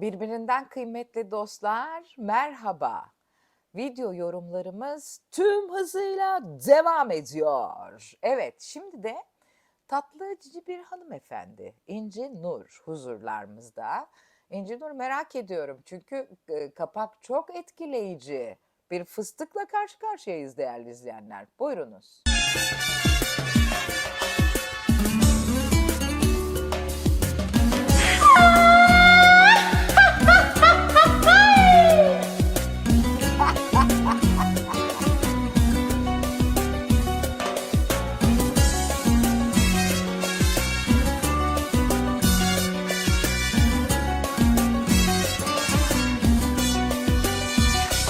Birbirinden kıymetli dostlar, merhaba. Video yorumlarımız tüm hızıyla devam ediyor. Evet, şimdi de tatlı cici bir hanımefendi, İnci Nur huzurlarımızda. İnci Nur merak ediyorum çünkü e, kapak çok etkileyici. Bir fıstıkla karşı karşıyayız değerli izleyenler. Buyurunuz.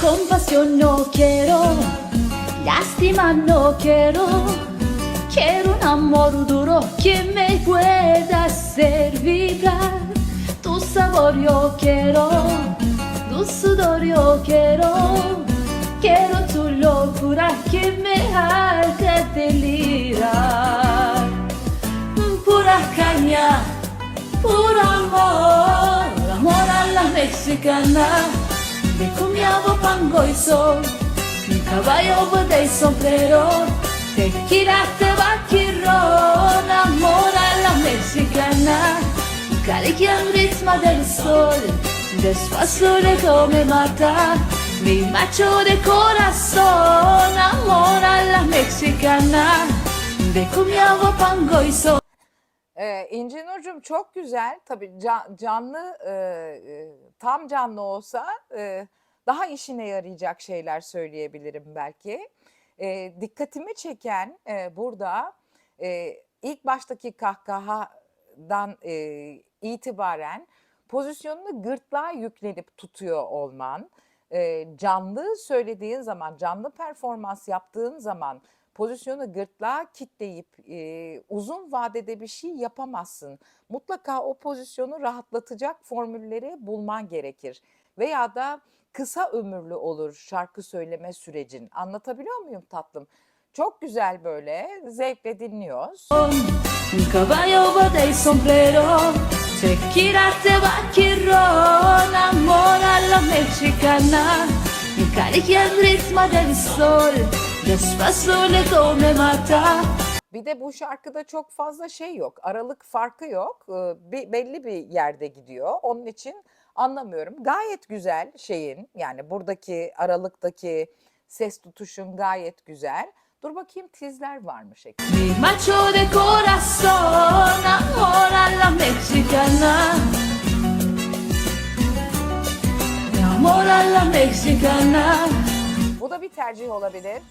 Compasión no quiero, lástima no quiero. Quiero un amor duro que me pueda hacer vibrar. Tu sabor yo quiero, tu sudor yo quiero. Quiero tu locura que me haga delirar. Pura caña, puro amor, amor a la mexicana. Comiavo pango y sol, mi caballo de sombrero, tequila te vaquirón, amor a la mexicana, cariño al ritmo del sol, despacio de me mata, mi macho de corazón, amor a la mexicana, de comiavo pango y sol. Ee, İnci Nurcuğum çok güzel. Tabii ca- canlı, e, e, tam canlı olsa e, daha işine yarayacak şeyler söyleyebilirim belki. E, dikkatimi çeken e, burada e, ilk baştaki kahkahadan e, itibaren pozisyonunu gırtlağa yüklenip tutuyor olman. E, canlı söylediğin zaman, canlı performans yaptığın zaman pozisyonu gırtlağa kitleyip e, uzun vadede bir şey yapamazsın. Mutlaka o pozisyonu rahatlatacak formülleri bulman gerekir. Veya da kısa ömürlü olur şarkı söyleme sürecin. Anlatabiliyor muyum tatlım? Çok güzel böyle zevkle dinliyoruz. Un caballo de sombrero, tequila te vaquirón, amor a la mexicana, mi cariño al ritmo del sol, despacio le me mata. Bir de bu şarkıda çok fazla şey yok. Aralık farkı yok. Ee, Bir, belli bir yerde gidiyor. Onun için anlamıyorum. Gayet güzel şeyin yani buradaki aralıktaki ses tutuşun gayet güzel. Dur bakayım tizler varmış. Mi macho de corazón, amor a la mexicana. Mi amor a la mexicana. Bu da bir tercih olabilir.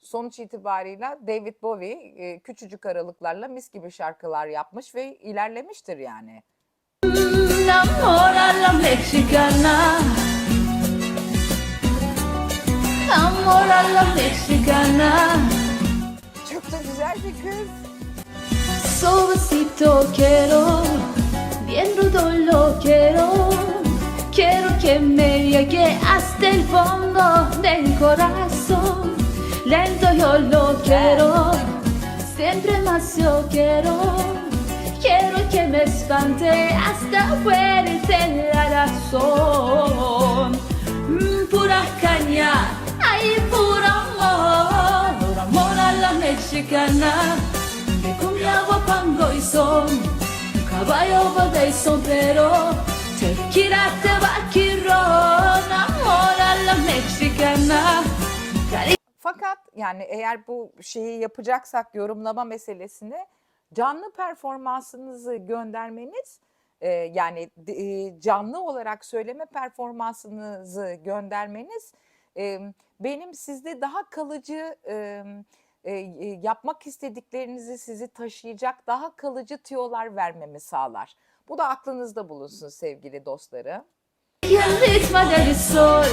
Sonuç itibarıyla David Bowie e, küçücük aralıklarla mis gibi şarkılar yapmış ve ilerlemiştir yani. Amor a la mexicana. Amor a la mexicana. Çok da güzel bir kız. Suavecito quiero, bien rudo lo quiero. Quiero que me llegue hasta el fondo del corazón. Lento yo lo quiero, siempre más yo quiero. Quiero me hasta fuerte la razón. Mm, pura caña, ay, puro amor, amor a la mexicana. De cumbia, guapango y son, caballo de sombrero, tequila te vaquirón, amor a la mexicana. Fakat yani eğer bu şeyi yapacaksak yorumlama meselesini canlı performansınızı göndermeniz e, yani e, canlı olarak söyleme performansınızı göndermeniz e, benim sizde daha kalıcı e, e, e, yapmak istediklerinizi sizi taşıyacak daha kalıcı tiyolar vermemi sağlar. Bu da aklınızda bulunsun sevgili dostlarım. Y el ritmo del sol,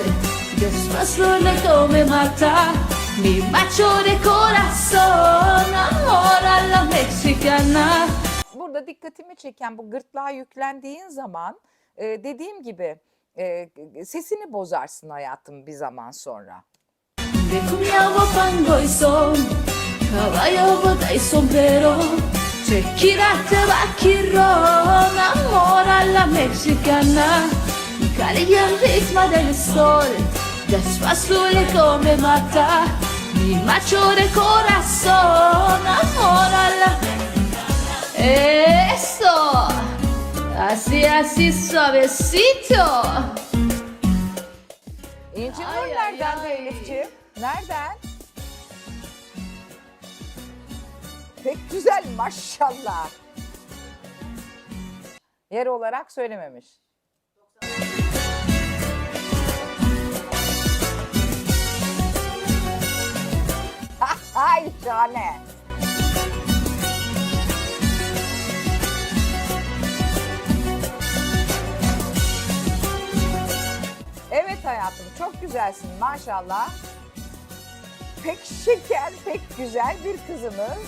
despacio lento me mata. Mi macho de corazón, amor a la mexicana. burada dikkatimi çeken bu gırtlağa yüklendiğin zaman e, dediğim gibi e, sesini bozarsın hayatım bir zaman sonra. De cumbia, guapango y son, caballo de sombrero, tequila te vaquirón, amor a la mexicana. carichi al ritmo del sole, despacito come mata, mi macho de corazón, amor a la... Eso, así, así suavecito. İnci Nur nereden de ay. Elifciğim? Nereden? Pek güzel maşallah. Yer olarak söylememiş. Şahane. Evet hayatım çok güzelsin maşallah. Pek şeker, pek güzel bir kızımız.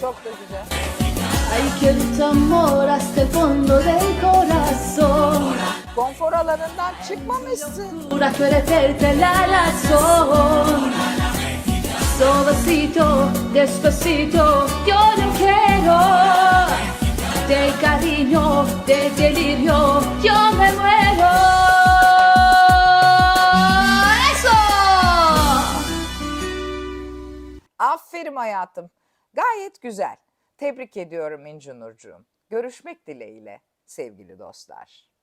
Çok da güzel. Ay, que tu amor hasta fondo del corazón. Konfor alanından çıkmamışsın. Eres verte la razón. Suavecito, despacito, yo le quiero. De cariño, de delirio, yo me muero. ¡Eso! Aferin hayatım. Gayet güzel. Tebrik ediyorum İnci Nurcuğum. Görüşmek dileğiyle sevgili dostlar.